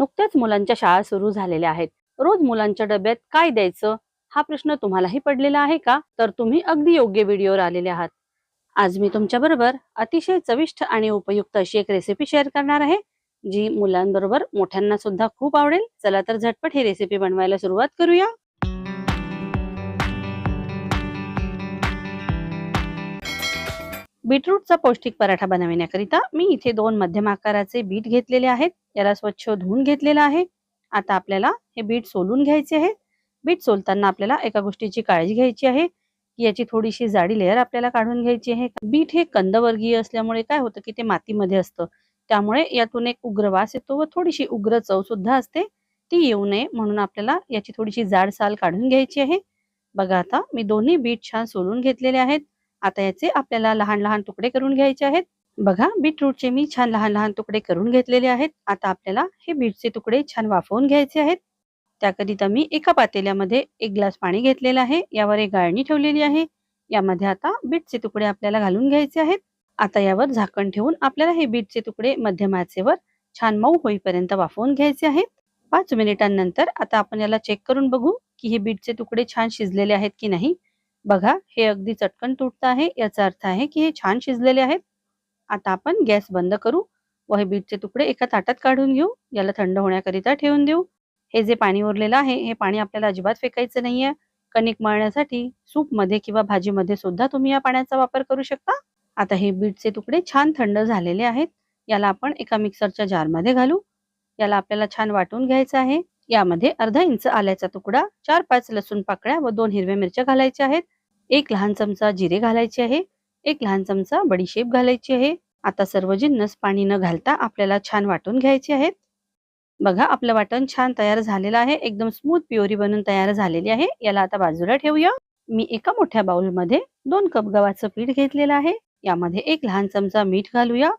नुकत्याच मुलांच्या शाळा सुरू झालेल्या आहेत. रोज मुलांच्या डब्यात काय द्यायचं? हा प्रश्न तुम्हालाही पडलेला आहे का? तर तुम्ही अगदी योग्य व्हिडिओवर आलेले आहात. आज मी तुमच्या बरोबर अतिशय चविष्ट आणि उपयुक्त अशी एक रेसिपी शेअर करणार आहे जी मुलांबरोबर मोठ्यांना सुद्धा खूप आवडेल. चला तर झटपट ही रेसिपी बनवायला सुरुवात करूया. बीटरूटचा पौष्टिक पराठा बनविण्याकरिता मी इथे दोन मध्यम आकाराचे बीट घेतलेले आहेत. याला स्वच्छ धुवून घेतलेलं आहे. आता आपल्याला हे बीट सोलून घ्यायचे आहे. बीट सोलताना आपल्याला एका गोष्टीची काळजी घ्यायची आहे. की याची थोडीशी जाडी लेअर आपल्याला काढून घ्यायची आहे. बीट हे कंदवर्गीय असल्यामुळे काय होतं की ते मातीमध्ये असतं. त्यामुळे यातून एक उग्र वास येतो व थोडीशी उग्र चव सुद्धा असते. ती येऊ नये म्हणून आपल्याला याची थोडीशी जाड साल काढून घ्यायची आहे. बघा आता मी दोन्ही बीट छान सोलून घेतलेले आहेत. आता याचे आपल्याला लहान लहान तुकडे करून घ्यायचे आहेत. बघा बीटरूटचे मी छान लहान लहान तुकडे करून घेतलेले आहेत. आता आपल्याला हे बीटचे तुकडे छान वाफवून घ्यायचे आहेत. त्याकरिता मी एका पातेल्यामध्ये एक ग्लास पाणी घेतलेलं आहे. यावर एक गाळणी ठेवलेली आहे. यामध्ये आता बीटचे तुकडे आपल्याला घालून घ्यायचे आहेत. आता यावर झाकण ठेवून आपल्याला हे बीटचे तुकडे मध्यम आचेवर छान मऊ होईपर्यंत वाफवून घ्यायचे आहेत. पाच मिनिटांनंतर आता आपण याला चेक करून बघू की हे बीटचे तुकडे छान शिजलेले आहेत की नाही. बघा हे अगदी चटकन तुटत आहे. याचा अर्थ आहे की हे छान शिजलेले आहेत. आता आपण गॅस बंद करू व हे बीटचे तुकडे एका ताटात काढून घेऊ. याला थंड होण्याकरिता ठेवून देऊ. हे जे पाणी उरलेलं आहे हे पाणी आपल्याला अजिबात फेकायचं नाहीये. कणिक मळण्यासाठी सूपमध्ये किंवा भाजीमध्ये सुद्धा तुम्ही या पाण्याचा वापर करू शकता. आता हे बीटचे तुकडे छान थंड झालेले आहेत. याला आपण एका मिक्सरच्या जारमध्ये घालू. याला आपल्याला छान वाटून घ्यायचं आहे. यामध्ये अर्धा इंच आल्याचा तुकडा चार पाच लसूण पाकळ्या व दोन हिरव्या मिरच्या घालायच्या आहेत. एक लहान चमचा जिरे घालायचे आहे. एक लहान चमचा बडीशेप घालायची आहे. आता सर्व जिन्नस पाणी न घालता आपल्याला छान वाटून घ्यायचे आहेत. बघा आपलं वाटण छान तयार झालेलं आहे. एकदम स्मूथ प्युरी बनून तयार झालेली आहे. याला आता बाजूला ठेवूया. मी एका मोठ्या बाउलमध्ये दोन कप गव्हाचं पीठ घेतलेलं आहे. यामध्ये एक लहान चमचा मीठ घालूया.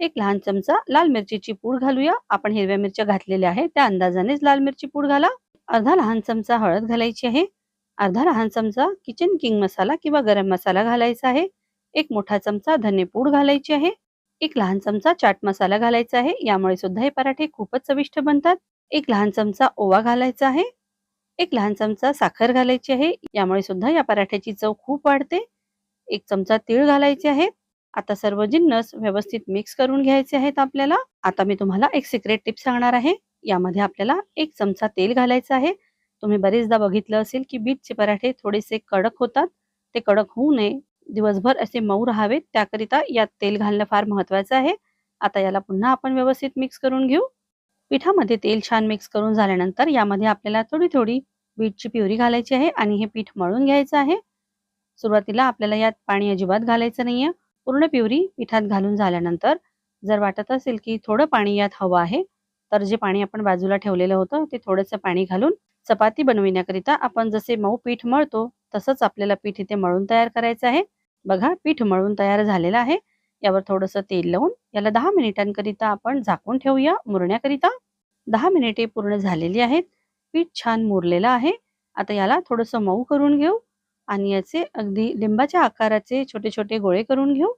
एक लहान चमचा लाल मिरचीची पूड घालूया. आपण हिरव्या मिरच्या घातलेल्या आहे त्या अंदाजानेच लाल मिरची पूड घाला. अर्धा लहान चमचा हळद घालायची आहे. अर्धा लहान चमचा किचन किंग मसाला किंवा गरम मसाला घालायचा आहे. एक मोठा चमचा धनेपूड घालायची आहे. एक लहान चमचा चाट मसाला घालायचा आहे. यामुळे सुद्धा हे पराठे खूपच चविष्ट बनतात. एक लहान चमचा ओवा घालायचा आहे. एक लहान चमचा साखर घालायची आहे. यामुळे सुद्धा या पराठ्याची चव खूप वाढते. एक चमचा तीळ घालायचे आहे आता सर्व जिन्नस व्यवस्थित मिक्स करून घ्यायचे आहेत आपल्याला. आता मी तुम्हाला एक सिक्रेट टिप सांगणार आहे. यामध्ये आपल्याला एक चमचा तेल घालायचं आहे. तुम्ही बरेचदा बघितलं असेल की बीटचे पराठे थोडेसे कडक होतात. ते कडक होऊ नये. दिवसभर असे मऊ राहावेत. त्याकरिता यात तेल घालणं फार महत्वाचं आहे. आता याला पुन्हा आपण व्यवस्थित मिक्स करून घेऊ. पिठामध्ये तेल छान मिक्स करून झाल्यानंतर यामध्ये आपल्याला थोडी थोडी बीटची प्युरी घालायची आहे आणि हे पीठ मळून घ्यायचं आहे. सुरुवातीला आपल्याला यात पाणी अजिबात घालायचं नाहीये. पूर्ण प्युरी पिठात घालून झाल्यानंतर जर वाटत असेल की थोडं पाणी यात हवं आहे तर जे पाणी आपण बाजूला ठेवलेलं होतं ते थोडंसं पाणी घालून चपाती बनविण्याकरिता आपण जसे मऊ पीठ मळतो तसंच आपल्याला पीठ इथे मळून तयार करायचं आहे. बघा पीठ मळून तयार झालेलं आहे. यावर थोडंसं तेल लावून याला दहा मिनिटांकरिता आपण झाकून ठेवूया मुरण्याकरिता. दहा मिनिटे पूर्ण झालेली आहेत. पीठ छान मुरलेलं आहे. आता याला थोडंसं मऊ करून घेऊ. आणि याचे अगदी लिंबाच्या आकाराचे छोटे छोटे गोळे करून घेऊ.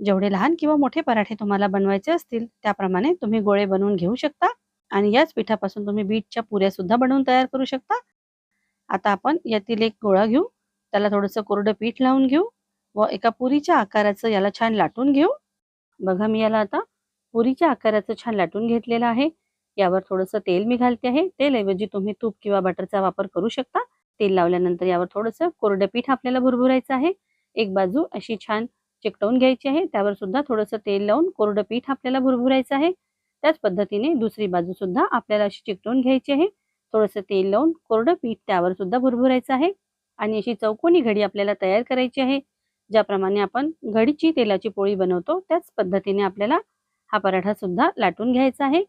जेवढे लहान किंवा मोठे पराठे तुम्हाला बनवायचे असतील त्याप्रमाणे तुम्ही गोळे बनवून घेऊ शकता. आणि याच पिठापासून तुम्ही बीटच्या पुऱ्या सुद्धा बनवून तयार करू शकता. आता आपण यातील एक गोळा घेऊ. त्याला थोडंसं कोरडं पीठ लावून घेऊ व एका पुरीच्या आकाराचं याला छान लाटून घेऊ. बघा मी याला आता पुरीच्या आकाराचं छान लाटून घेतलेलं आहे. यावर थोडंसं तेल मी घालते आहे. तेलऐवजी तुम्ही तूप किंवा बटरचा वापर करू शकता. तेल लावल्यानंतर यावर थोडंसं कोरडं पीठ आपल्याला भुरभुरायचं आहे. एक बाजू अशी छान चिकटवून घ्यायची आहे. त्यावर सुद्धा थोडंसं तेल लावून कोरडं पीठ आपल्याला भुरभुरायचं आहे. त्याच पद्धतीने दुसरी बाजू सुद्धा आपल्याला अशी चिकटवून घ्यायची आहे. थोडंसं तेल लावून कोरडं पीठ त्यावर सुद्धा भुरभुरायचं आहे. आणि अशी चौकोनी घडी आपल्याला तयार करायची आहे. ज्याप्रमाणे आपण घडीची तेलाची पोळी बनवतो त्याच पद्धतीने आपल्याला हा पराठा सुद्धा लाटून घ्यायचा आहे.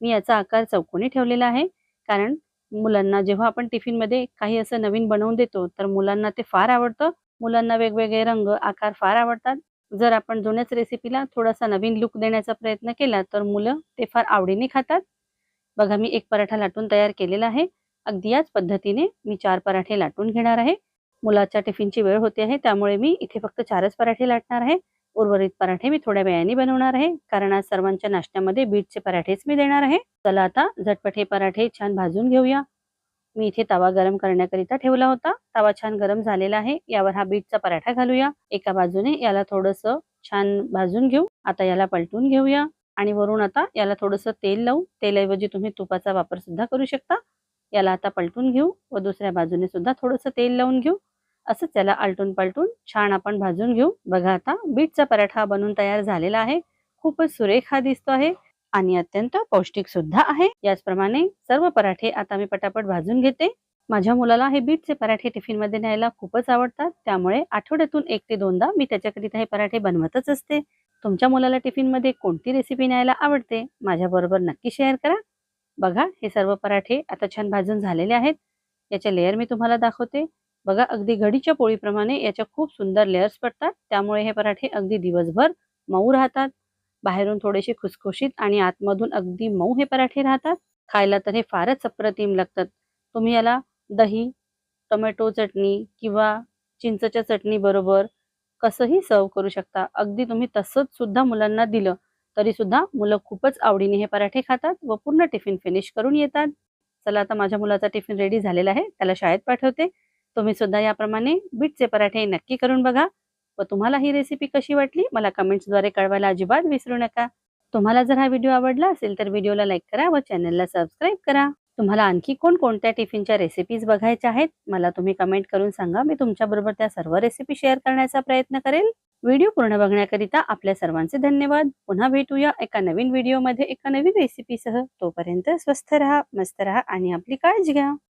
मी याचा आकार चौकोनी ठेवलेला आहे. कारण मुलांना जेव्हा आपण टिफिनमध्ये काही असं नवीन बनवून देतो तर मुलांना ते फार आवडतं. मुलांना वेगवेगळे रंग आकार फार आवडतात. जर आपण जुन्याच रेसिपीला थोडासा नवीन लुक देण्याचा प्रयत्न केला तर मुलं ते फार आवडीने खातात. बघा मी एक पराठा लाटून तयार केलेला आहे. अगदी याच पद्धतीने मी चार पराठे लाटून घेणार आहे. मुलाच्या टिफिनची वेळ होते आहे त्यामुळे मी इथे फक्त चारच पराठे लाटणार आहे. उर्वरित पराठे मी थोड्या वेळाने बनवणार आहे. कारण आज सर्वांच्या नाश्त्यामध्ये बीटचे पराठेच मी देणार आहे. चला आता झटपट हे पराठे छान भाजून घेऊया. मी इथे तवा गरम करण्याकरिता ठेवला होता. तवा छान गरम झालेला आहे. यावर हा बीटचा पराठा घालूया. एका बाजूने याला थोडस छान भाजून घेऊ. आता याला पलटून घेऊया. आणि वरून आता याला थोडस तेल लावू. तेलऐवजी तुम्ही तुपाचा वापर सुद्धा करू शकता. याला आता पलटून घेऊ व दुसऱ्या बाजूने सुद्धा थोडस तेल लावून घेऊ. असंच त्याला आलटून पलटून छान आपण भाजून घेऊ. बघा आता बीटचा पराठा बनून तयार झालेला आहे. खूपच सुरेख हा दिसतो आहे आणि अत्यंत पौष्टिक सुद्धा आहे. याचप्रमाणे सर्व पराठे आता मी पटापट भाजून घेते. माझ्या मुलाला हे बीटचे पराठे टिफिनमध्ये न्यायला खूपच आवडतात. त्यामुळे आठवड्यातून एक ते दोनदा मी त्याच्याकरिता हे पराठे बनवतच असते. तुमच्या मुलाला टिफिनमध्ये कोणती रेसिपी न्यायला आवडते माझ्या बरोबर नक्की शेअर करा. बघा हे सर्व पराठे आता छान भाजून झालेले आहेत. याचे लेअर मी तुम्हाला दाखवते. बघा अगदी घडीच्या पोळीप्रमाणे याच्या खूप सुंदर लेअर्स पडतात. त्यामुळे हे पराठे अगदी दिवसभर मऊ राहतात. बाहेरून थोडेसे खुसखुशीत आणि आतमधून अगदी मऊ हे पराठे राहतात. खायला तर हे फारच अप्रतिम लागतात. तुम्ही याला दही टोमॅटो चटणी किंवा चिंचच्या चटणी बरोबर कसंही सर्व करू शकता. अगदी तुम्ही तसंच सुद्धा मुलांना दिलं तरी सुद्धा मुलं खूपच आवडीने हे पराठे खातात व पूर्ण टिफिन फिनिश करून येतात. चला आता माझ्या मुलाचा टिफिन रेडी झालेला आहे. त्याला शाळेत पाठवते. तुम्ही सुद्धा याप्रमाणे बीटचे पराठे नक्की करून बघा. व तुम्हाला ही रेसिपी कशी वाटली मला कमेंट्सद्वारे कळवायला अजिबात विसरू नका. तुम्हाला जर हा व्हिडिओ आवडला असेल तर व्हिडिओला लाईक करा व चॅनलला सबस्क्राईब करा. तुम्हाला आणखी कोणकोणत्या टिफिनच्या रेसिपीज बघायच्या आहेत मला तुम्ही कमेंट करून सांगा. मी तुमच्याबरोबर त्या सर्व रेसिपी शेअर करण्याचा प्रयत्न करेल व्हिडिओ पूर्ण बघण्याकरिता आपल्या सर्वांचे धन्यवाद. पुन्हा भेटूया एका नवीन व्हिडिओमध्ये एका नवीन रेसिपीसह तोपर्यंत स्वस्थ राहा मस्त राहा आणि आपली काळजी घ्या.